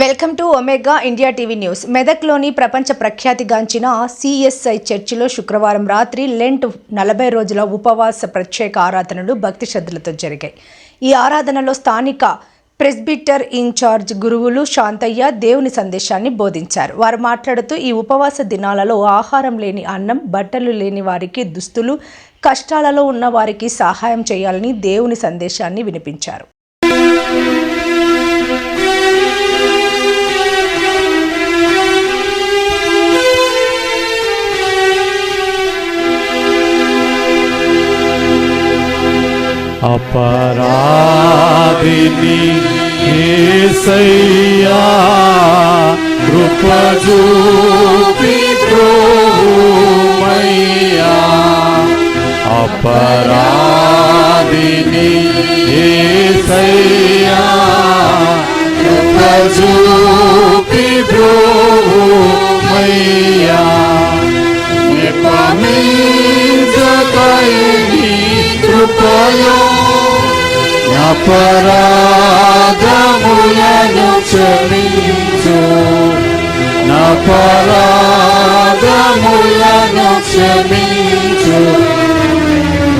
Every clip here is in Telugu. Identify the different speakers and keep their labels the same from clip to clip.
Speaker 1: Welcome to Omega India TV news. మెదక్లోని ప్రపంచ ప్రఖ్యాతిగాంచిన సిఎస్ఐ చర్చిలో శుక్రవారం రాత్రి లెంట్ నలభై రోజుల ఉపవాస ప్రత్యేక ఆరాధనలు భక్తి శ్రద్ధలతో జరిగాయి. ఈ ఆరాధనలో స్థానిక ప్రెస్బిటర్ ఇన్ఛార్జ్ గురువులు శాంతయ్య దేవుని సందేశాన్ని బోధించారు. వారు మాట్లాడుతూ ఈ ఉపవాస దినాలలో ఆహారం లేని అన్నం బట్టలు లేని వారికి దుస్తులు కష్టాలలో ఉన్న వారికి సహాయం చేయాలని దేవుని సందేశాన్ని వినిపించారు.
Speaker 2: అపరాధిని ఏసయ్యా కృపజూపి ద్రోమయ్యా అపరాధిని ఏసయ్యా కృపజూపి ద్రోమయ్యా నిపమించకైని కృపయో అపరాధములను క్షమించు. అపరాధములను క్షమించు.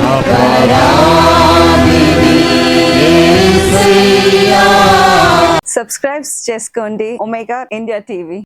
Speaker 2: అపరాధిని
Speaker 3: సబ్స్క్రైబ్ చేసుకోండి. Omega India TV.